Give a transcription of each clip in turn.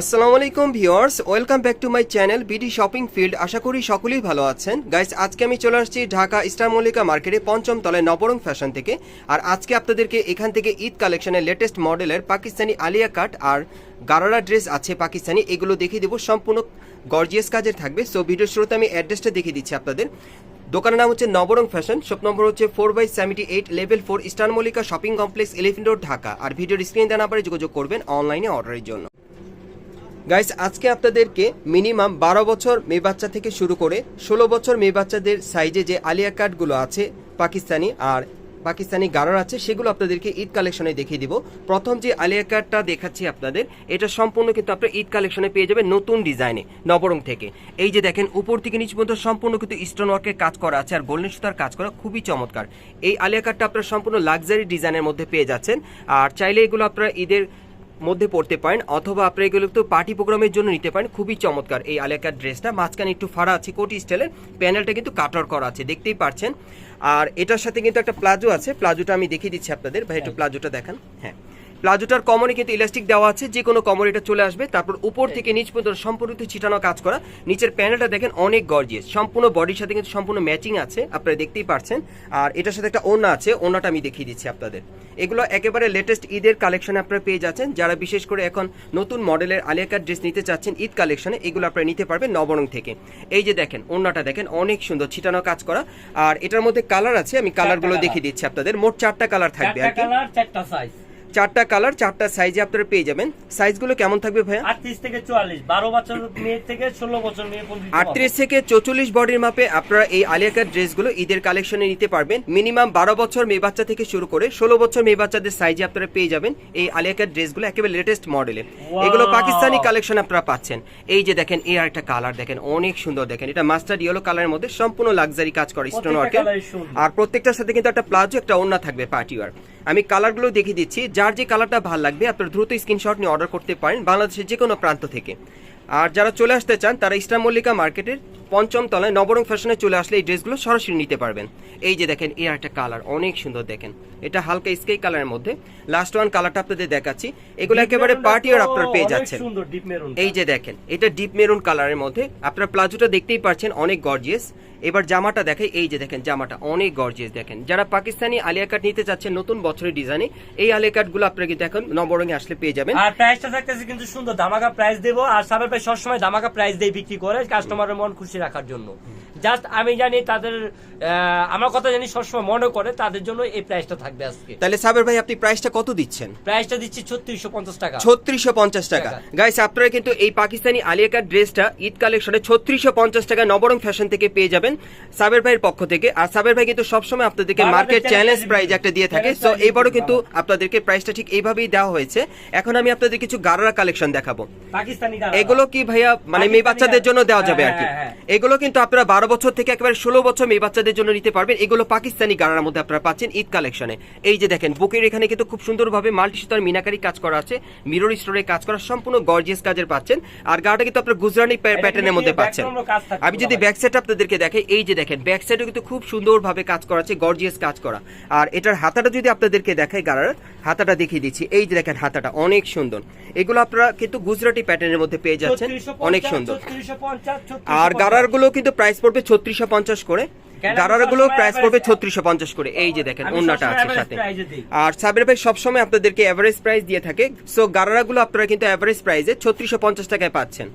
আসসালামু আলাইকুম viewers, welcome back to my channel BD shopping field. আশা করি সকলেই ভালো আছেন। গাইস, আজকে আমি চলে আসছি ঢাকা স্টার মল্লিকা মার্কেটে পঞ্চম তলায় নবরং ফ্যাশন থেকে। আর আজকে আপনাদেরকে এখান থেকে ঈদ কালেকশনের লেটেস্ট মডেলের পাকিস্তানি আলিয়া কাট আর গারারা ড্রেস আছে পাকিস্তানি, এগুলো দেখিয়ে দেবো। সম্পূর্ণ গর্জিয়াস কাজের থাকবে। সো ভিডিও শুরুতে আমি অ্যাড্রেসটা দেখিয়ে দিচ্ছি আপনাদের। দোকানের নাম হচ্ছে নবরং ফ্যাশন, শপ নম্বর হচ্ছে four by seventy eight level four Eastern Mallika shopping complex elephant road Dhaka. আর ভিডিওর স্ক্রিন দেওয়া নাম্বারে যোগাযোগ করবেন অনলাইনে অর্ডারের জন্য। গাইস আজকে আপনাদেরকে মিনিমাম বারো বছর মেয়ে বাচ্চা থেকে শুরু করে ষোলো বছর মেয়ে বাচ্চাদের সাইজে যে আলিয়া কাটগুলো আছে, পাকিস্তানি আর পাকিস্তানি গারার আছে, সেগুলো আপনাদেরকে ঈদ কালেকশনে দেখিয়ে দিব। প্রথম যে আলিয়া কাটটা দেখাচ্ছি আপনাদের, এটা সম্পূর্ণ কিন্তু আপনার ঈদ কালেকশনে পেয়ে যাবেন নতুন ডিজাইনে নবরং থেকে। এই যে দেখেন, উপর থেকে নিচ পর্যন্ত সম্পূর্ণ কিন্তু স্টোন ওয়ার্কের কাজ করা আছে, আর গোল্ডেন সুতার কাজ করা খুবই চমৎকার। এই আলিয়া কাটটা আপনারা সম্পূর্ণ লাক্সারি ডিজাইনের মধ্যে পেয়ে যাচ্ছেন, আর চাইলে এগুলো আপনারা ঈদের মধ্যে পড়তে পারেন অথবা আপনি এগুলো তো পার্টি প্রোগ্রামের জন্য নিতে পারেন। খুবই চমৎকার এই আলেকার ড্রেসটা। মাঝখানে একটু ফাড়া আছে কোটি স্টাইলের। প্যানেলটা কিন্তু কাটার করা আছে দেখতেই পারছেন। আর এটার সাথে কিন্তু একটা প্লাজো আছে। প্লাজোটা আমি দেখিয়ে দিচ্ছি আপনাদের। ভাই একটু প্লাজোটা দেখান। হ্যাঁ। প্লাজোটার কমরে কিন্তু ইলাস্টিক দেওয়া আছে যে কোনো কমর এটা চলে আসবে। তারপর উপর থেকে নিচ পর্যন্ত সম্পূর্ণ ছিটানো কাজ করা। নিচের প্যানেলটা দেখেন অনেক গর্জিয়াস সম্পূর্ণ বডির সাথে কিন্তু সম্পূর্ণ ম্যাচিং আছে আপনারা দেখতেই পারছেন। আর এটার সাথে একটা ওড়না আছে ওড়নাটা আমি দেখিয়ে দিচ্ছি আপনাদের। এগুলো একেবারে লেটেস্ট ঈদের কালেকশনে আপনারা পেয়ে যাচ্ছেন। যারা বিশেষ করে এখন নতুন মডেলের আলিয়াকার ড্রেস নিতে চাচ্ছেন ঈদ কালেকশনে এগুলো আপনারা নিতে পারবেন নবরং থেকে। এই যে দেখেন ওড়নাটা দেখেন অনেক সুন্দর ছিটানো কাজ করা। আর এটার মধ্যে কালার আছে আমি কালারগুলো দেখিয়ে দিচ্ছি আপনাদের। মোট চারটা কালার থাকবে আর কি। কালার চারটা সাইজ চারটা কালার চারটা সাইজে আপনারা পেয়ে যাবেন। সাইজগুলো কেমন থাকবে ভাইয়া? আটত্রিশ থেকে চুয়াল্লিশ বারো বছর মেয়ে থেকে ষোলো বছর মেয়ে পর্যন্ত আটত্রিশ থেকে চৌচল্লিশ বডির মাপে আপনারা এই আলিয়াকার ড্রেসগুলো ঈদের কালেকশনে নিতে পারবেন। মিনিমাম বারো বছর মেয়ে বাচ্চা থেকে শুরু করে ষোলো বছর মেয়ে বাচ্চাদের সাইজে আপনারা পেয়ে যাবেন এই আলিয়াকার ড্রেসগুলো একেবারে লেটেস্ট Wow! এগুলো পাকিস্তানি কালেকশন আপনারা পাচ্ছেন। এই যে দেখেন এই একটা কালার দেখেন অনেক সুন্দর দেখেন। এটা মাস্টার্ড ইয়েলো কালারের মধ্যে সম্পূর্ণ লাক্সারি কাজ করে স্টোন ওয়ার্কের আর প্রত্যেকটার সাথে কিন্তু একটা প্লাজো একটা ওড়না থাকবে পার্টি ওয়ার আমি কালারগুলো দেখিয়ে দিচ্ছি। যার যে কালারটা ভালো লাগবে, আপনারা দ্রুত স্ক্রিনশট নিয়ে অর্ডার করতে পারেন বাংলাদেশের যে কোনো প্রান্ত থেকে। আর যারা চলে আসতে চান, তারা ইস্টার মল্লিকা মার্কেটের পঞ্চম তলায় নবরং ফ্যাশনে চলে আসলে এই ড্রেসগুলো সরাসরি নিতে পারবেন। এই যে দেখেন এর একটা কালার অনেক সুন্দর দেখেন। এটা হালকা স্কাই কালারের মধ্যে। লাস্ট ওয়ান কালারটা আপনাদের দেখাচ্ছি। এগুলো একেবারে পার্টি আর আপনার পেয়ে যাচ্ছেন। মেরুন এই যে দেখেন এটা ডিপ মেরুন কালারের মধ্যে। আপনার প্লাজোটা দেখতেই পাচ্ছেন অনেক গর্জিয়াস এবার জামাটা দেখে এই যে দেখেন জামাটা অনেক গর্জিয়াস দেখেন। যারা পাকিস্তানি আলিয়া কাট নিতে চাচ্ছেন নতুন বছরের ডিজাইনে এই আলিয়া কাটগুলো আপনারা কিন্তু এখন নবরঙে আসলে পেয়ে যাবেন। আর প্রাইসটা থাকতেছে কিন্তু সুন্দর ধামাকা প্রাইস দেবো। আর সাবের ভাই সবসময় ধামাকা প্রাইস দিয়ে বিক্রি করে কাস্টমারের মন খুশি রাখার জন্য। জাস্ট আমি জানি তাদের আমার কথা জানি সবসময় মনে করে তাদের জন্য এই প্রাইসটা থাকবে আজকে। তাহলে সাবের ভাই আপনি প্রাইসটা কত দিচ্ছেন? প্রাইসটা দিচ্ছি ছত্রিশশো পঞ্চাশ টাকা। ছত্রিশশো পঞ্চাশ টাকা। গাইস আপনারা কিন্তু এই পাকিস্তানি আলিয়া কাট ড্রেসটা ঈদ কালেকশনে ছত্রিশশো পঞ্চাশ টাকা নবরং ফ্যাশন থেকে পেয়ে যাবেন সাবের ভাইয়ের পক্ষ থেকে। আর সাবের ভাই কিন্তু সবসময় আপনাদেরকে মার্কেট চ্যালেঞ্জ প্রাইস একটা দিয়ে থাকে। সো এবারও কিন্তু। আপনাদেরকে প্রাইসটা ঠিক এইভাবেই দেওয়া হয়েছে। এখন আমি আপনাদের কিছু গারারা কালেকশন দেখাবো। পাকিস্তানি। এগুলো কি ভাইয়া মানে মেয়ে বাচ্চাদের জন্য দেওয়া যাবে আর কি। হ্যাঁ, হ্যাঁ, এগুলো কিন্তু আপনারা বারো বছর থেকে একেবারে ষোলো বছর মেয়ে বাচ্চাদের জন্য নিতে পারবেন। এগুলো পাকিস্তানি গাড়ার মধ্যে আপনারা পাচ্ছেন ঈদ কালেকশনে। এই যে দেখেন বুকের এখানে কিন্তু খুব সুন্দরভাবে মাল্টি সুতার মিনাকারি কাজ করা আছে। মিরর স্টোরে কাজ করা সম্পূর্ণ গর্জিয়াস কাজের পাচ্ছেন। আর গাড়াটা কিন্তু আপনার গুজরানি প্যাটার্নের মধ্যে পাচ্ছেন। কাজ আমি যদি ব্যাক সাইড আপনাদেরকে দেখাই এই যে দেখেন ব্যাক সাইডে কিন্তু খুব সুন্দরভাবে কাজ করা আছে গর্জিয়াস কাজ করা। আর এটার হাতাটা যদি আপনাদেরকে দেখাই গাড়ার হাতাটা দেখিয়ে দিচ্ছি। এই যে দেখেন হাতাটা অনেক সুন্দর। এগুলো আপনারা কিন্তু গুজরাটি প্যাটার্নের মধ্যে পেয়ে যাচ্ছেন। অনেক সুন্দর। 3650, 3650, আর গারারগুলো কিন্তু প্রাইস পড়বে ছত্রিশশো পঞ্চাশ করে। গারারাগুলোরগুলো প্রাইস পড়বে ছত্রিশশো পঞ্চাশ করে। এই যে দেখেন অন্যটা আছে সাথে। আর সাবের ভাই সবসময় আপনাদেরকে এভারেজ প্রাইস দিয়ে থাকে। সো গারারা গুলো আপনারা কিন্তু এভারেজ প্রাইসে ছত্রিশশো পঞ্চাশ টাকায় পাচ্ছেন।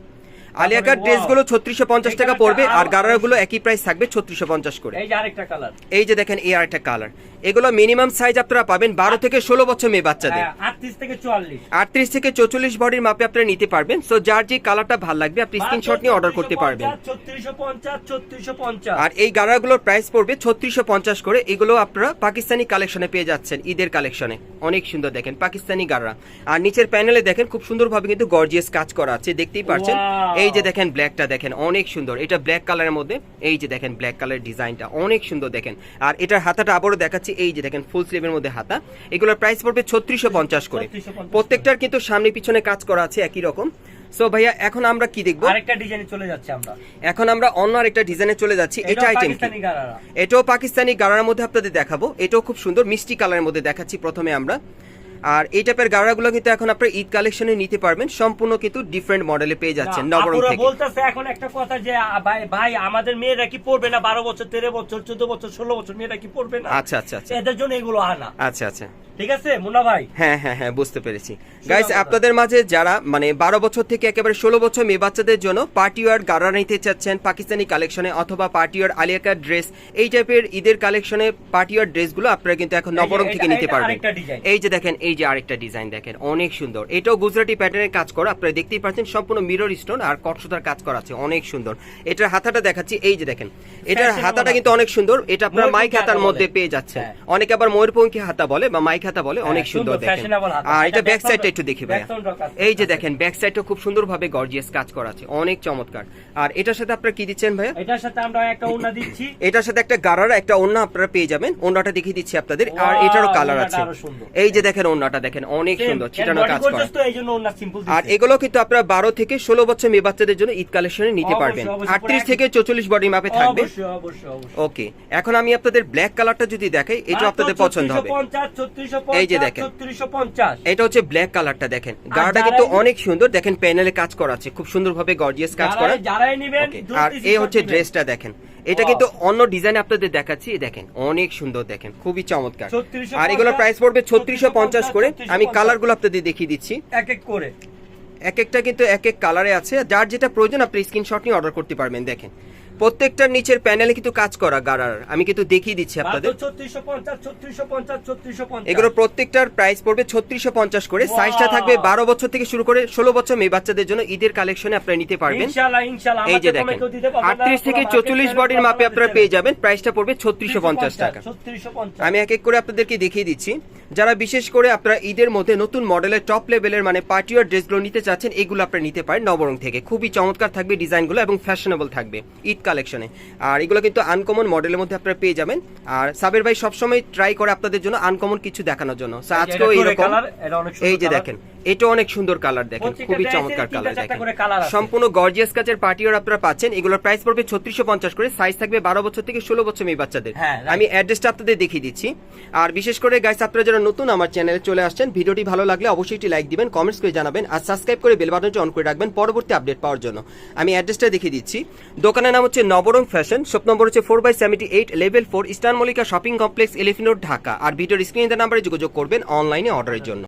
আলিয়াকার wow। ড্রেসগুলো ছত্রিশশো পঞ্চাশ টাকা পড়বে আর আরো- গুলো একই প্রাইস থাকবে ছত্রিশশো পঞ্চাশ করে। এই যে আরেকটা কালার এই যে দেখেন এই আরেকটা কালার এগুলো মিনিমাম সাইজ আপনারা পাবেন বারো থেকে ষোলো বছর মেয়ে বাচ্চাদের। আটত্রিশ থেকে চুয়াল্লিশ। আটত্রিশ থেকে চৌচল্লিশ বডির মাপে আপনারা নিতে পারবেন। সো যার যে কালারটা ভালো লাগবে আপনি স্ক্রিনশট নিয়ে অর্ডার করতে পারবেন। আর এই গাড়াগুলোর প্রাইস পড়বে ছত্রিশশো পঞ্চাশ করে। এগুলো আপনারা পাকিস্তানি কালেকশনে পেয়ে যাচ্ছেন ঈদের কালেকশনে অনেক সুন্দর দেখেন পাকিস্তানি গাড়রা আর নিচের প্যানেলে দেখেন খুব সুন্দরভাবে কিন্তু গর্জিয়াস কাজ করা আছে দেখতেই পারছেন। এই যে দেখেন ব্ল্যাকটা দেখেন অনেক সুন্দর। এটা ব্ল্যাক কালারের মধ্যে এই যে দেখেন ব্ল্যাক কালার ডিজাইনটা অনেক সুন্দর দেখেন। আর এটার হাতাটা আবারও দেখাচ্ছি এই যে দেখেন ফুল স্লিভের মধ্যে হাতা। এগুলোর প্রাইস পড়বে ছত্রিশশো পঞ্চাশ করে। প্রত্যেকটার কিন্তু সামনে পিছনে কাজ করা আছে একই রকম। সো ভাইয়া এখন আমরা কি দেখব? আরেকটা ডিজাইনে চলে যাচ্ছি আমরা। এখন আমরা অন্য আরেকটা ডিজাইনে চলে যাচ্ছি। এটা আইটেম পাকিস্তানি গারারা। এটাও পাকিস্তানি গাড়ার মধ্যে আপনাদের দেখাবো। এটাও খুব সুন্দর মিষ্টি কালারের মধ্যে দেখাচ্ছি প্রথমে আমরা। আর এই টাইপের গাড়াগুলো কিন্তু এখন আপনার ঈদ কালেকশনে নিতে পারবেন। সম্পূর্ণ কিন্তু ডিফারেন্ট মডেলে পেয়ে যাচ্ছেন নবরং থেকে। বলতেছে এখন একটা কথা যে ভাই ভাই আমাদের মেয়েরা কি পড়বে না? বারো বছর তেরো বছর চোদ্দ বছর ষোলো বছর মেয়েরা কি পড়বে না? আচ্ছা আচ্ছা আচ্ছা। এদের জন্য এগুলো আনা। আচ্ছা আচ্ছা। ঠিক আছে মুন্না ভাই? হ্যাঁ হ্যাঁ হ্যাঁ বুঝতে পেরেছি। গাইস আপনাদের মাঝে যারা মানে বারো বছর থেকে একেবারে ষোলো বছর মেয়ে বাচ্চাদের জন্য পার্টি ওয়ার গাড়া নিতে চাচ্ছেন পাকিস্তানি কালেকশনে অথবা পার্টি ওয়ার আলিয়াকার ড্রেস এই টাইপের ঈদের কালেকশনে পার্টি ওয়ার ড্রেসগুলো আপনারা কিন্তু এখন নবরং থেকে নিতে পারবেন। এই যে দেখেন এই যে আরেকটা ডিজাইন দেখেন অনেক সুন্দর। এটাও গুজরাটি প্যাটার্নের কাজ করা। আপনারা দেখতেই পাচ্ছেন সম্পূর্ণ মিরর স্টোন আর কটসুতার কাজ করা আছে অনেক সুন্দর। এটার হাতাটা দেখাচ্ছি এই যে দেখেন। এটার হাতাটা। কিন্তু অনেক সুন্দর এটা আপনার মাইক হাতার মধ্যে পেয়ে যাচ্ছে হ্যাঁ। অনেকে আবার ময়ূরপঙ্খী হাতা বলে বা মাইক হাতা বলে অনেক হ্যাঁ, সুন্দর সুন্দর, দেখেন। আর এটা ব্যাক সাইডটা একটু দেখি আছে। এই যে দেখেন ব্যাক সাইডটা খুব সুন্দরভাবে গর্জিয়াস কাজ করা আছে অনেক চমৎকার। আর এটার সাথে আপনারা কি দিচ্ছেন ভাইয়া? এটার সাথে আমরা একটা ওনা দিচ্ছি। এটার সাথে একটা গারার একটা ওন্না আপনারা পেয়ে যাবেন। ওন্নাটা দেখিয়ে দিচ্ছি আপনাদের। আর এটারও কালার আছে। এই যে দেখেন ওন্নাটা দেখেন অনেক সুন্দর ছিটানো কাজ করা। আর এগুলো কিন্তু আপনারা বারো থেকে ষোলো বছর মেয়ে বাচ্চাদের জন্য ঈদ কালেকশনে নিতে পারবেন। আটত্রিশ থেকে চৌচল্লিশ বডি মাপে থাকবে। ওকে এখন আমি আপনাদের ব্ল্যাক কালারটা যদি দেখাই এটা আপনাদের পছন্দ হবে। এই যে দেখেন। এটা হচ্ছে ব্ল্যাক কালারটা দেখেন। গাড়াটা কিন্তু অনেক সুন্দর দেখেন প্যানেলে কাজ করা আছে খুব সুন্দরভাবে গর্জিয়াস কাজ করা। আর এই হচ্ছে ড্রেসটা দেখেন। এটা কিন্তু অন্য ডিজাইন আপনাদের দেখাচ্ছি দেখেন অনেক সুন্দর দেখেন খুবই চমৎকার। আর এগুলো প্রাইস পড়বে ছত্রিশশো পঞ্চাশ করে আমি 3650 কালারগুলো আপনাদের দেখিয়ে দিচ্ছি। এক এক করে। এক একটা কিন্তু এক এক কালারে আছে। যার যেটা প্রয়োজন আপনি স্ক্রিনশট নিয়ে অর্ডার করতে পারবেন দেখেন। প্রত্যেকটার নিচের প্যানেলে কিন্তু কাজ করা গাড়ার। আমি কিন্তু দেখিয়ে দিচ্ছি আপনাদের। মাত্র 3650 3650 3650 এগুলো প্রত্যেকটার প্রাইস পড়বে ছত্রিশশো পঞ্চাশ করে। সাইজটা থাকবে বারো বছর থেকে শুরু করে ষোলো বছর মেয়ে বাচ্চাদের জন্য ঈদের কালেকশনে আপনারা নিতে পারবেন। এই যে দেখেন আটত্রিশ থেকে পুরো চৌচল্লিশ বডির মাপে আপনারা পেয়ে যাবেন। প্রাইসটা পড়বে ছত্রিশশো পঞ্চাশ টাকা। 3650 আমি এক এক করে আপনাদেরকে দেখিয়ে দিচ্ছি। যারা বিশেষ করে আপনারা ঈদের মধ্যে নতুন মডেলের টপ লেভেলের মানে পার্টিওয়ার ড্রেসগুলো নিতে চাচ্ছেন এগুলো আপনারা নিতে পারেন নবরং থেকে। খুবই চমৎকার থাকবে ডিজাইনগুলো এবং ফ্যাশনেবল থাকবে। ঈদ কালেকশনে আর এগুলো কিন্তু আনকমন মডেলের মধ্যে আপনারা পেয়ে যাবেন। আর সাবের ভাই সবসময় ট্রাই করে আপনাদের জন্য আনকমন কিছু দেখানোর জন্য। আজকেও এই যে দেখেন। এটা অনেক সুন্দর কালার দেখেন খুবই চমৎকার কালার দেখেন। সম্পূর্ণ গর্জিয়াস কাচের পার্টিওর আপনারা পাচ্ছেন এগুলোর প্রাইস পড়বে ছত্রিশশো পঞ্চাশ করে সাইজ থাকবে বারো বছর থেকে ষোলো বছর মেয়ে বাচ্চাদের। হ্যাঁ. আমি অ্যাড্রেসটা আপনাদের দেখিয়ে দিচ্ছি। আর বিশেষ করে গাইস আপনারা যারা নতুন আমার চ্যানেলে চলে আসছেন ভিডিওটি ভালো লাগলে অবশ্যই একটি লাইক দিবেন কমেন্টস করে জানাবেন আর সাবস্ক্রাইব করে বেল বাটনটি অন করে রাখবেন পরবর্তী আপডেট পাওয়ার জন্য। আমি অ্যাড্রেসটা দেখিয়ে দিচ্ছি। দোকানের নাম হচ্ছে নবরং ফ্যাশন শপ নম্বর হচ্ছে four by seventy eight level four Eastern Mallika shopping complex elephant road Dhaka আর ভিডিওর স্ক্রিনের নাম্বারে যোগাযোগ করবেন অনলাইনে অর্ডারের জন্য।